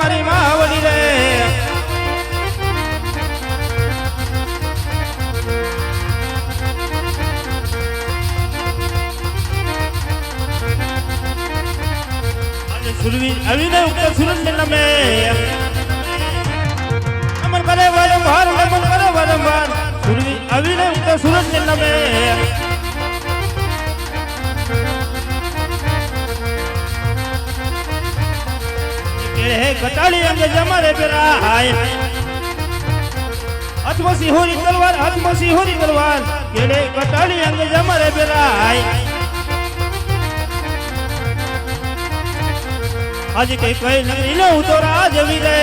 મારી માવડી રે. આજે સુરવીર આવીને ઉપર સુરજ નમે. નમન કરે વારંવાર, અમર કરે વારંવાર. સુરવી આવીને ઉપર સુરજ નમે. હે ઘટાડી અંગે જમારે પેરાય હાથમાં સિંહોરી તલવાર, હાથમાં સિંહોરી તલવાર, કેડે ઘટાડી અંગે જમારે પેરાય આજે કઈ કઈ નગરી લો તો રાજ રે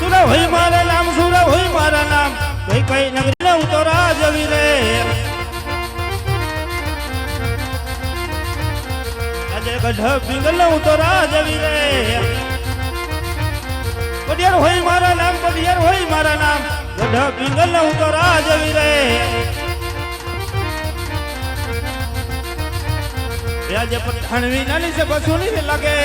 સુરા હોય મારા નામ સુરા હોય મારા નામ. કઈ કઈ નગરી આજે ગઢ પિંગલ નો તો રાજ રે પડિયાર હોય મારા નામ પડિયાર હોય મારા નામ ગઢ પિંગલ નો તો રાજ રે આજે પઠાણવી નાની છે બસુની ને લાગે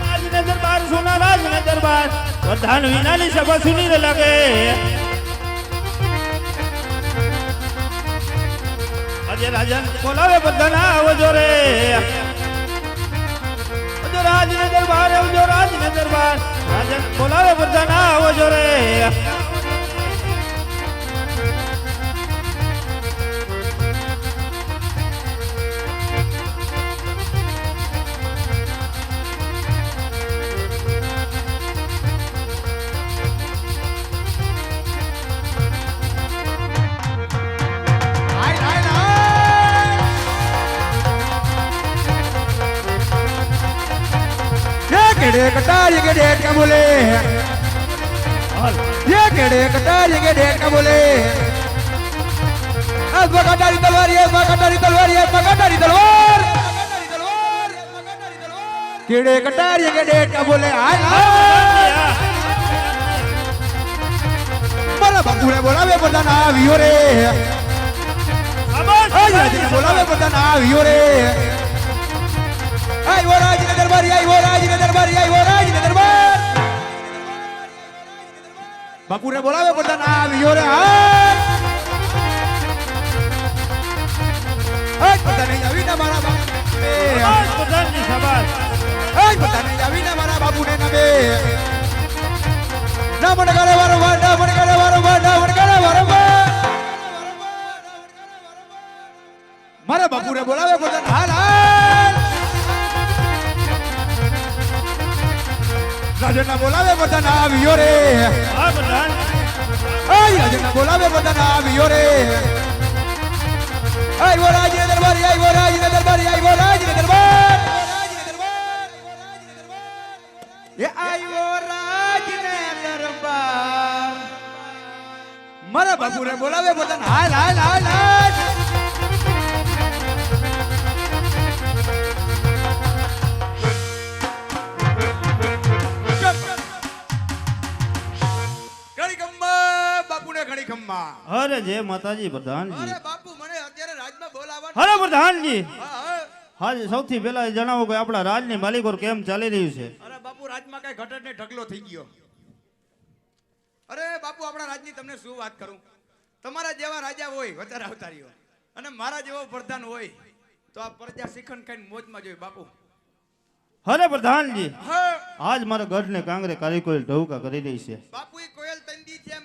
રાજને દરબાર સોના રાજને દરબાર પઠાણવી નાની છે બસુની ને લાગે રાજન બોલાવે બધાના, આવજો રે. આવજો રાજને દરબાર આવજો રાજને દરબાર રાજન બોલાવે બધાના, આવજો રે. केड़े कटारी के डेट का बोले ये केड़े कटारी के डेट का बोले अब कटारी तलवार ये कटारी तलवार ये कटारी तलवार। केड़े कटारी के डेट का बोले हाय बोला बकुले बोला वे बोला ना वियो रे। बोला वे बोला ना वियोरे आई बोला દરબારી વો રાજને દરબારી વો રાજને દરબાર બાપુને બોલાવે બધાના આવ્યો રે આય બધાને આવીને મારા બાપુને શાબાશ, પ્રધાનજી, શાબાશ. બધાને આવીને મારા બાપુને નમે ના મને કરે વારંવાર ના મને કરે વારંવાર ના મને કરે વારંવાર મારા બાપુને બોલાવે પોતાના હાલ હાલ રાજના બોલાવે પોતાના આવ્યો રે રાજના બોલાવે પોતાના આવ્યો રે આવ્યો વો રાજને દરબારી આવ્યો વો રાજને દરબારી આવ્યો વો રાજને દરબાર એ આયો રાજને દરબાર મારા બાપુને બોલાવે પોતાના હાલ હાલ હાલ હાલ ઘડી ખમ્મા અરે જય માતાજી પ્રધાનજી. અરે બાપુ મને અત્યારે રાજમાં બોલાવવા અરે પ્રધાનજી. હા, હા. સૌથી પહેલા જણાવો કે આપણા રાજની માલિકોર કેમ ચાલી રહ્યું છે? અરે બાપુ રાજમાં કઈ ઘટટ ને ઢગલો થઈ ગયો. અરે બાપુ આપણા રાજની તમને શું વાત કરું? તમારા જેવા રાજા હોય વધારે અવતારીઓ. અને મારા જેવો પ્રધાન હોય તો આ પ્રજા શિખંડ ખાઈને મોજમાં જોઈએ બાપુ. અરે પ્રધાનજી. હા. આજ મારા ગઢને કાંગરે કારીકોલ ઢવકા કરી રહી છે. બાપુ એ કોયલ તંદી છે એમ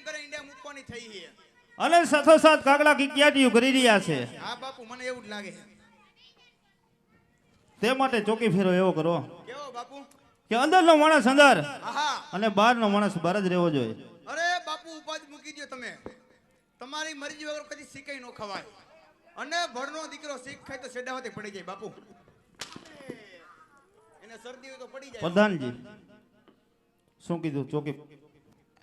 કરે ઈંડા મૂકવાની થઈ છે. અને સાથોસાથ કાગલા કિકિયાટીઓ કરી રહ્યા છે? હા બાપુ મને એવું જ લાગે છે. તે માટે ચોકી ફેરો એવો કરો. કેવો બાપુ? કે અંદરનો માણસ અંદર અને બહારનો માણસ બહાર જ રહેવો જોઈએ. અરે બાપુ ઉપાધિ મૂકી દો તમે. તમારી મરજી વગર કદી શીખાઈ ન ખવાય. અને ભણનો દીકરો શીખ ખાય તો સેડાવાથી પડી જાય બાપુ. એને શરદી હોય તો પડી જાય. પ્રધાનજી શું કીધું? ચોકી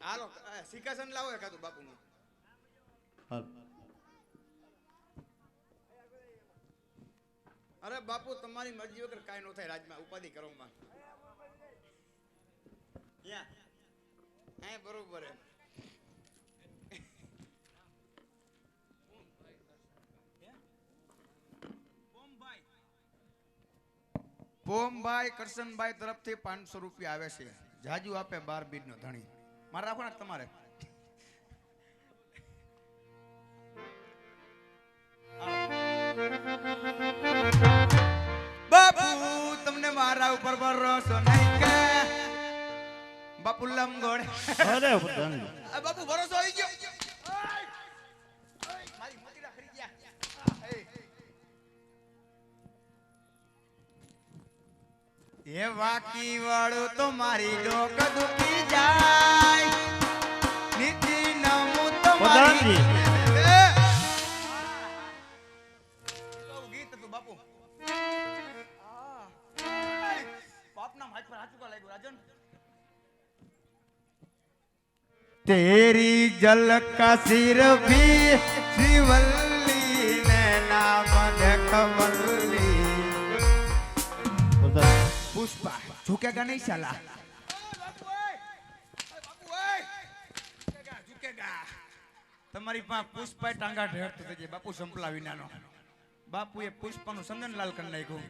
હાલો સિકાસન લાવો એકાદું બાપુનું. હાલ. અરે બાપુ તમારી મરજી વગર કાંઈ ન થાય રાજમાં ઉપાધિ કરવામાં. હે બરોબર હે પોમભાઈ કરશનભાઈ તરફથી પાંચસો રૂપિયા આવે છે. જાજુ આપે બાર બીજ નો ધણી. મારે રાખો તમારે. બાપુ તમને મારા ઉપર ભરોસો નહીં કે બાપુ લંગોડ અરે બાપુ ભરોસો આવી ગયો. એ વાકી વાળું તો મારી ડોક દુખી જાય નીતિ નમું તો મારી પ્રધાનજી. એ! કેવું ગીત હતું બાપુ આ. બાપના માથ પર હાથ ચૂકા લાગ્યું રાજન तेरी झलक सिर भी श्रीवल्ली પુષ્પા. ઝુકેગા નહીં સાલા તમારી પાસે પુષ્પા ટાંગા ઢેર થઈ જાય. બાપુ સંપલા વિનાનો. બાપુએ પુષ્પાનું સંદન લાલ કરી નાખ્યું.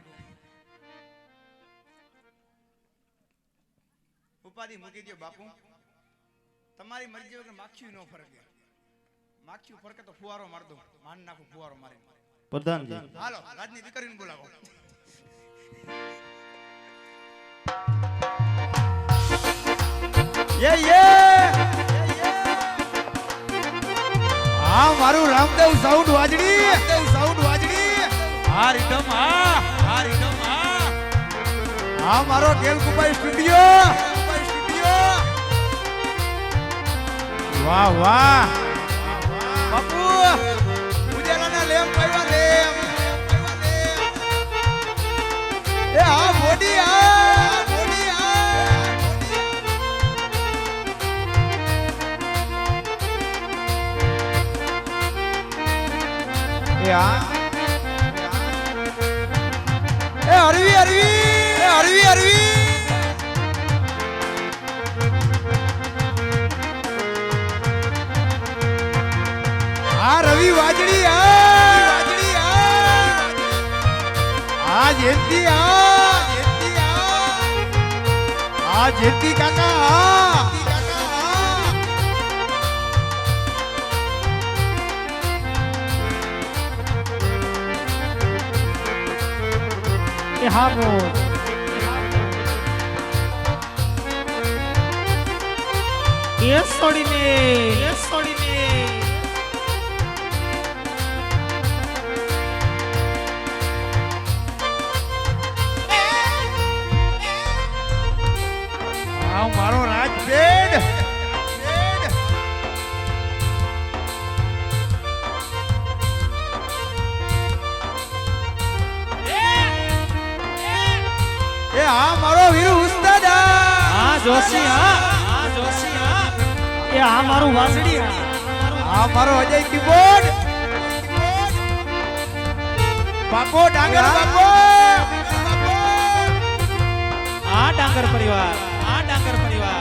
ઉપાધિ મૂકી દો બાપુ. તમારી મરજી વગર માખીયું ન ફરકે. માખીયું ફરકે તો ફુવારો મારદો માન નાખું ફુવારો મારી પ્રધાનજી. હાલો રાજની દીકરીને બોલાવો. યે યે હા, મારું રામદેવ સાઉન્ડ વાજડી. રામદેવ સાઉન્ડ વાજડી. હા રીધમ હા હા રીધમ હા. હા, મારો કેલકુભાઈ સ્ટુડિયો વાહ વાહ. બાપુ, ઉજાલાના લેમ આવ્યા લેમ એ હા મોડી આ એ હા એ અરવી અરવી એ હરવી હરવી આ રવિ વાજડી આ વાજડી આ જયંતી કાકા આ એ હા બો એ છોડીને એ છોડીને ડાંગર બાપો. આ ડાંગર પરિવાર. આ ડાંગર પરિવાર.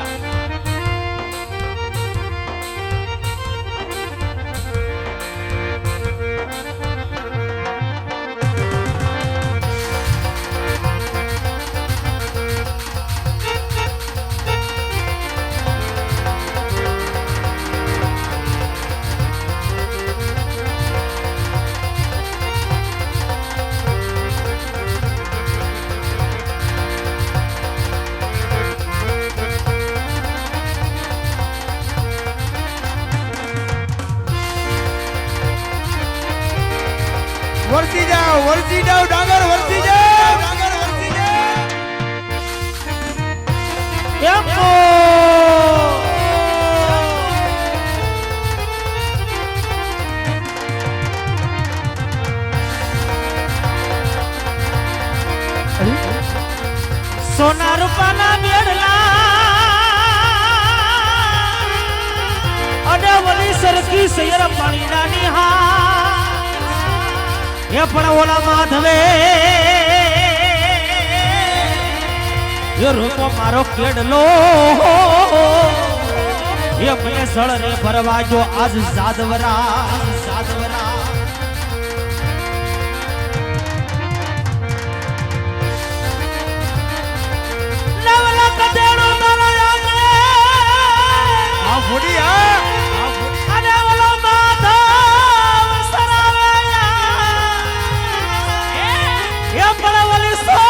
વરસી જાવ ડાંગર વરસી જાવ ડાંગર વરસી જાવ તો સોના રૂપાના બેડલા અડવલી સરખી સૈયર પાણીના નિહાર. એ પણ ઓલા માધવે. રૂપો મારો કેડલો. એ મને સળ રે ભરવા જો આજ સાધવરા સાધવરા નવલા કદેડો મારા આંગણે આ ફોડી આ પણ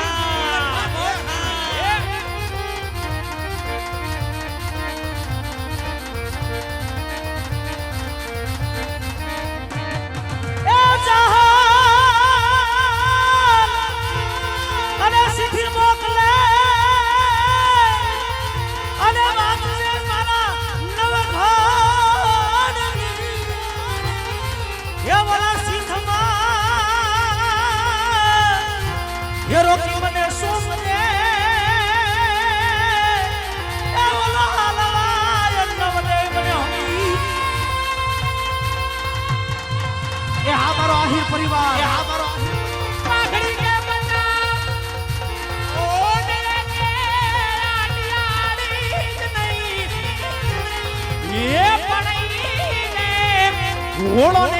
ஓனா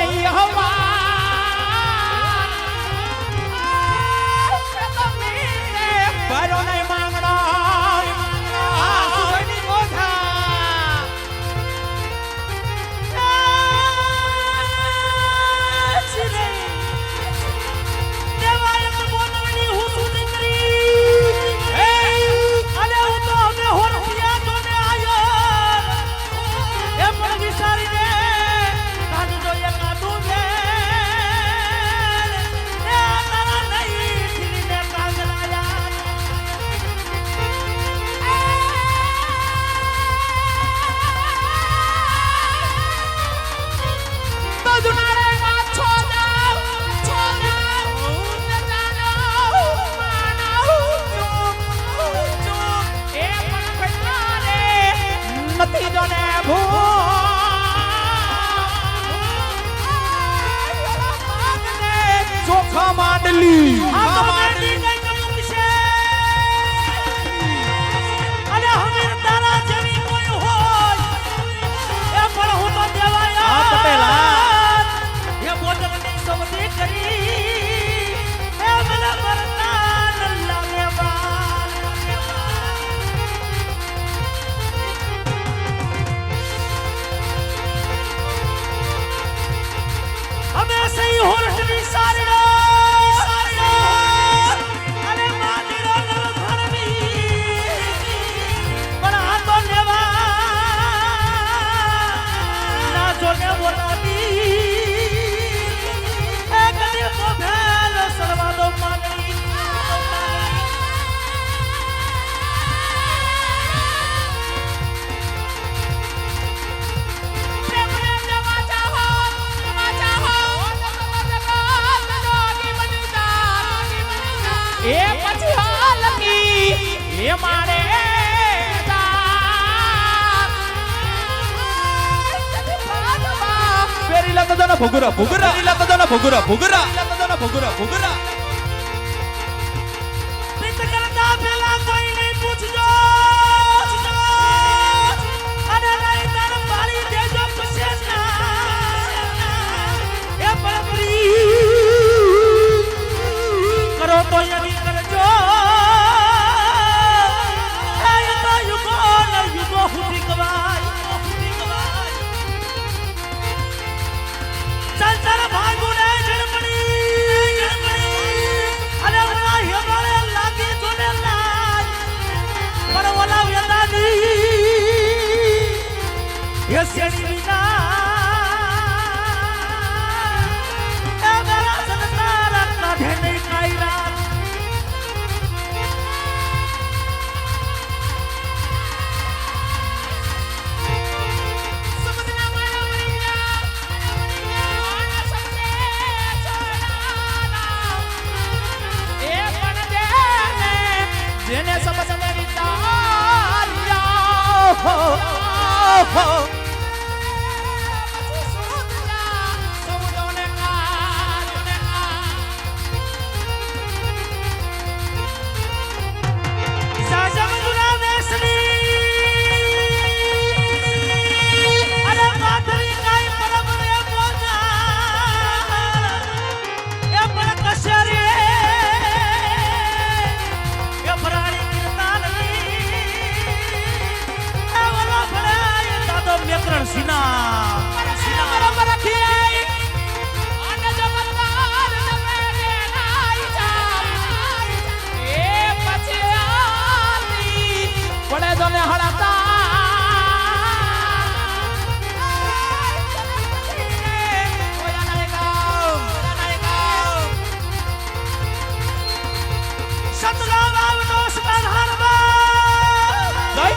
보그라 보그라. 보그라 보그라. 보그라 보그라 보그라.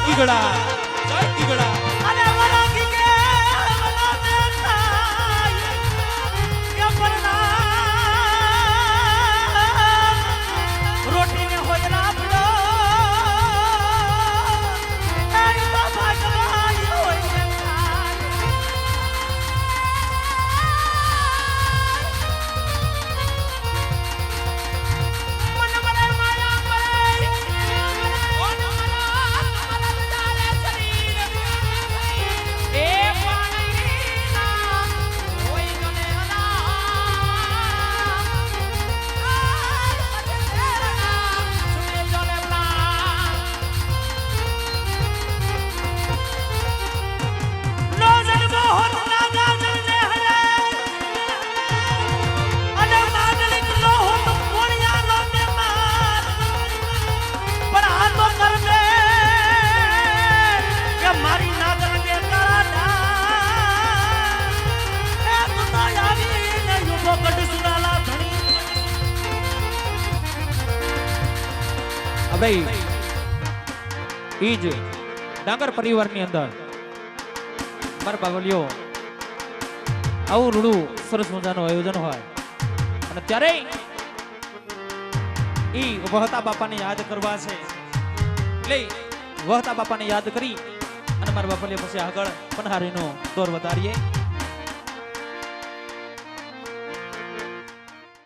ઈગડા જય ઈગડા ભાઈ ઈ જ ડાંગર પરિવારની અંદર મારા બાગલિયો આવું રૂડું સરસ મજાનું આયોજન હોય. અને ત્યારે ઈ વહતા બાપાને યાદ કરવા છે. એટલે વહતા બાપાને યાદ કરી અને મારા બાપાલિયા પછી આગળ પનહારીનો દોર વધારીએ.